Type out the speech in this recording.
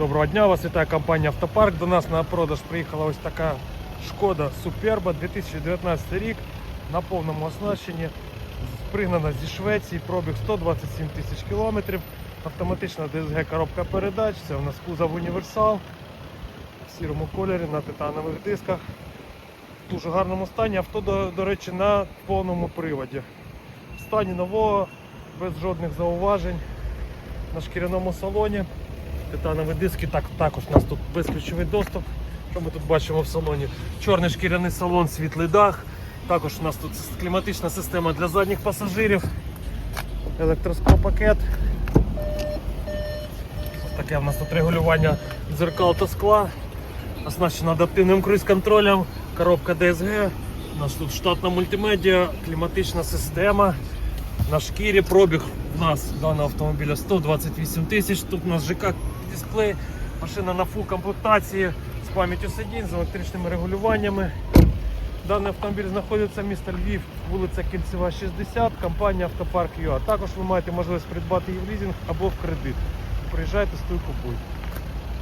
Доброго дня, вас вітає компанія Автопарк. До нас на продаж приїхала ось така шкода Суперба 2019 рік на повному оснащенні. Пригнана зі Швеції, пробіг 127 тисяч кілометрів. Автоматична DSG коробка передач. Це у нас кузов універсал в сірому кольорі на титанових дисках. В дуже гарному стані. Авто, до, до речі, на повному приводі. В стані нового, без жодних зауважень. На шкіряному салоні. Титанові диски, так, також у нас тут безключовий доступ. Що ми тут бачимо в салоні? Чорний шкіряний салон, світлий дах. Також у нас тут кліматична система для задніх пасажирів, електроскопакет. Ось таке у нас тут регулювання дзеркал та скла. Оснащено адаптивним круїз-контролем, коробка DSG. У нас тут штатна мультимедіа, кліматична система. На шкірі пробіг нас даного автомобіля 128 тисяч. Тут у нас ЖК дисплей, машина на фул комплектації з пам'яттю сидінь, з електричними регулюваннями. Даний автомобіль знаходиться в місті Львів, вулиця Кільцева, 60, компанія Автопарк ЮА. Також ви маєте можливість придбати її в лізинг або в кредит. Приїжджайте, стойку купуй.